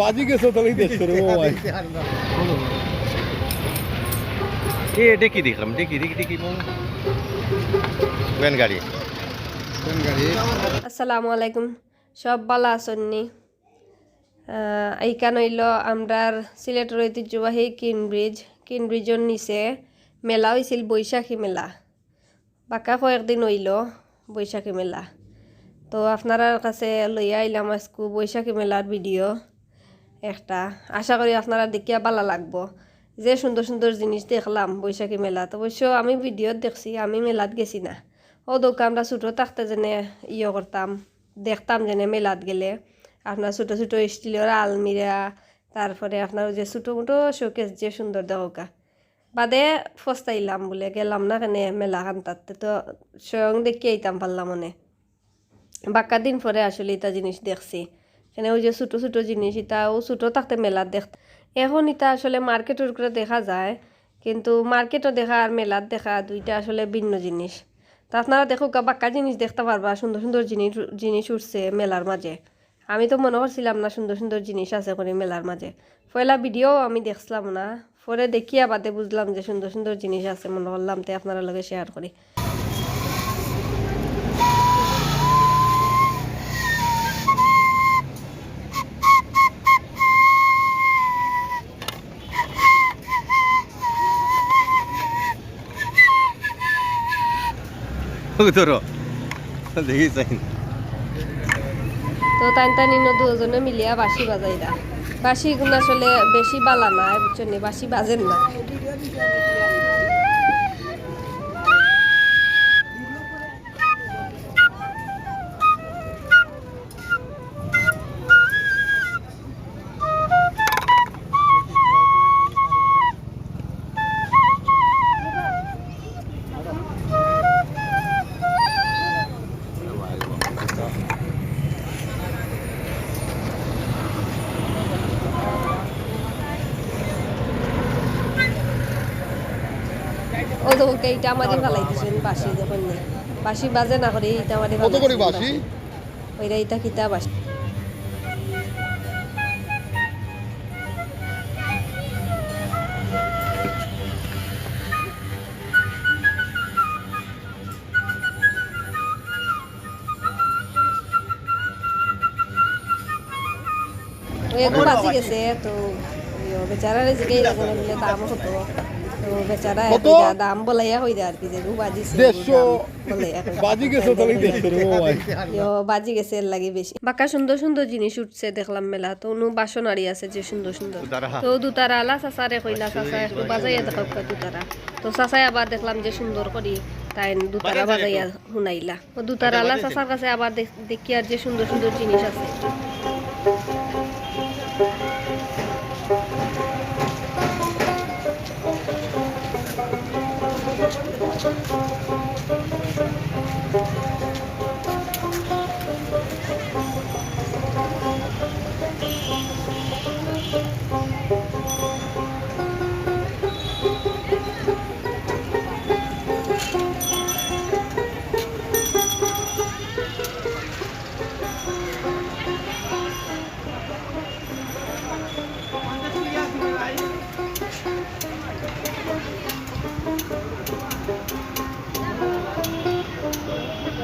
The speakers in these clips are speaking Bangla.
বাজি গেছো তাহলে দেখছ রে ও ভাই। এ ডেকি দেখলাম ডেকি ডেকি ডেকি ভ্যান গাড়ি আসসালামু আলাইকুম সব ভালো আছেননি এইখান হইল আমরার সিলেটের ঐতিহ্যবাহী কিন ব্রিজ। কিন নিচে মেলা হয়েছিল বৈশাখী মেলা। বাঁকা কয়েকদিন হইল বৈশাখী মেলা। তো আপনার কাছে লইয়া আইলাম আজকু বৈশাখী মেলার ভিডিও। একটা। আশা করি আপনারা দেখিয়া ভালো লাগবো। যে সুন্দর সুন্দর জিনিস দেখলাম বৈশাখী মেলাত, অবশ্য আমি ভিডিওত দেখছি, আমি মেলাত গেছি না। ও দোকান আমরা ছোটো থাকতে যেনে ইয়ে করতাম, দেখতাম যেনে মেলাত গেলে। আপনার ছোটো ছোটো স্টিলের আলমিরা, তারপরে আপনার যে ছোটো মোটো শোকেস যে সুন্দর দেখা বাদে ফস্তাইলাম বলে, গেলাম না কেন মেলা তাতে তো স্বয়ং দেখি আইতাম পারলাম মানে। বাক্কা দিন পরে আসলে এটা জিনিস দেখছি। এখানে ওই যে ছোটো ছোটো জিনিস ইটাও ছোটো থাকতে মেলাত দেখ এখন ইতা আসলে মার্কেটের করে দেখা যায়, কিন্তু মার্কেটও দেখা আর মেলাত দেখা দুইটা আসলে ভিন্ন জিনিস। তা আপনারা দেখো বাক্কা জিনিস দেখতে পারবা, সুন্দর সুন্দর জিনিস জিনিস উঠছে মেলার মাঝে। আমি তো মনে করছিলাম না সুন্দর সুন্দর জিনিস আছে করে মেলার মাঝে। পয়লা ভিডিও আমি দেখছিলাম না, পরে দেখিয়া বাদে বুঝলাম যে সুন্দর সুন্দর জিনিস আছে, মনে করলাম তাই আপনারা লগে শেয়ার করি। ধরো দেখি চাই তো তাই তাই নিন দুজনে মিলিয়া বাঁশি বাজাইরা বাঁশি গুলো আসলে বেশি বালা না বুঝছেন নি, বাঁশি বাজেন না। ওকে এইটা আমারই ভালাই দিছেন বাঁশি যখন নি। বাঁশি বাজে না করে এইটা আমারই কত করে বাসি? ওইটা এইটা কিতা ওই একটু বাজি গেছে তো বেচারারে জিগাই লাগে বলে দাম কত তো বেচারা? দাম বলাইয়া আর কি যে রু বাজিছে দেড়শো বাজি গেছো তাহলে বাজি এর লাগে বেশি। বাকা সুন্দর সুন্দর জিনিস উঠছে দেখলাম মেলা। তো অনু বাসনারি আছে যে সুন্দর সুন্দর। তো দুতারা আলা চাচারে কইলা চাচা একটু বাজাইয়া দেখাও দুতারা। তো চাচাই আবার দেখলাম যে সুন্দর করি তাই দুতারা বাজাইয়া শুনাইলা। ও দুতারা আলা চাচার কাছে আবার দেখ- দেখি আর যে সুন্দর সুন্দর জিনিস আছে।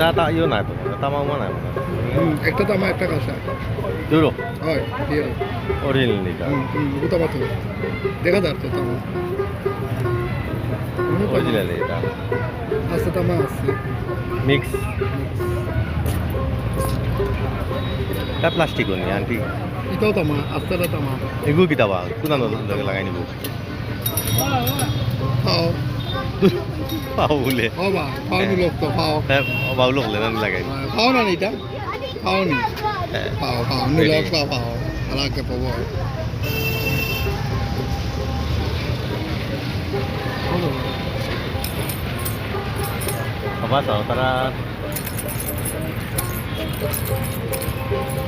তা তা ইয়ে নাই তো তামাও মা নাই মানে একটা তামা একটা কাঁসা দুটো হয় দিয়ে দাও। অরিজিনাল নিটা হুম, হুম, ওটা মাত্র দেখা যাচ্ছে তামা অরিজিনাল এটা আস্তে তামা আছে মিক্স এটা প্লাষ্টিক নি আন্টি এটাও তামা আস্তেটা তামা এগুলো কিতাবা কোনানো লগে লাগাই নিব খাও পাও বলে খাও বা খাও নি লোক তো খাও হ্যাঁ বাবু লোক লেন লাগাই খাও না নি এটা খাও নি হ্যাঁ খাও খাও নি লোক তো খাও আলাকে পাবো বাবা তাও তারা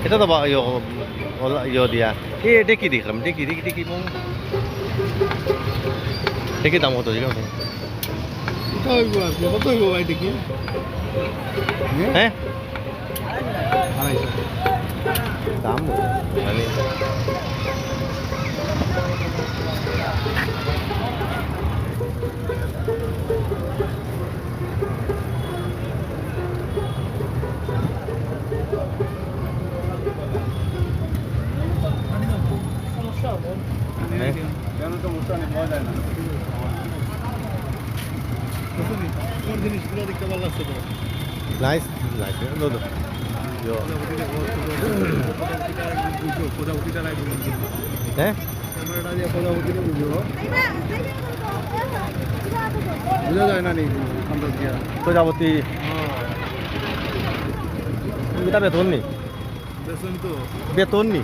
এটা তো বা ইয় ওলা- ইয় দিয়া এ ডেকি দেখলাম ডেকি ডেকি ডেকি কোন ডেকি দাম কত জিজ্ঞাসা করুন। এটাও হইব আছে কত হইব ভাই দেখি হ্যাঁ আড়াইশো দাম মানে হ্যাঁ কোন জিনিসগুলো দেখতে ভালো লাগছে তো নাইস নাইস লো লো ইয় প্রজাপতিটা লাগবে হ্যাঁ বোঝা যায় না নি প্রজাপতি। এটা বেতন নি? দেখুন তো। বেতন নি?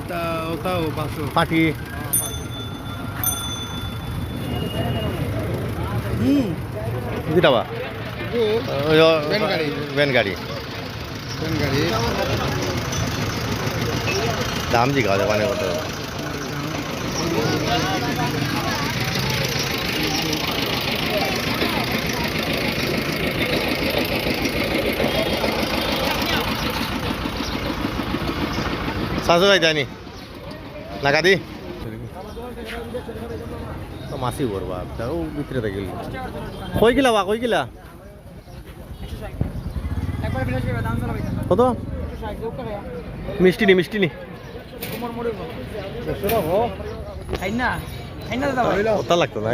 এটা ওটাও বাসো পাটি হুম। কিটা বা ও ভ্যান গাড়ি। দাম জিজ্ঞাসা যায় মানে কত? সাজু গাই যায়নি? লাগা দি? তো মাসি করবা ও ভিতরে থাকিল কই গিলা বা কই গিলা? কত? মিষ্টি নি মিষ্টি নি। খাইনা খাইনা দাদা ভাই ওটা লাগতো না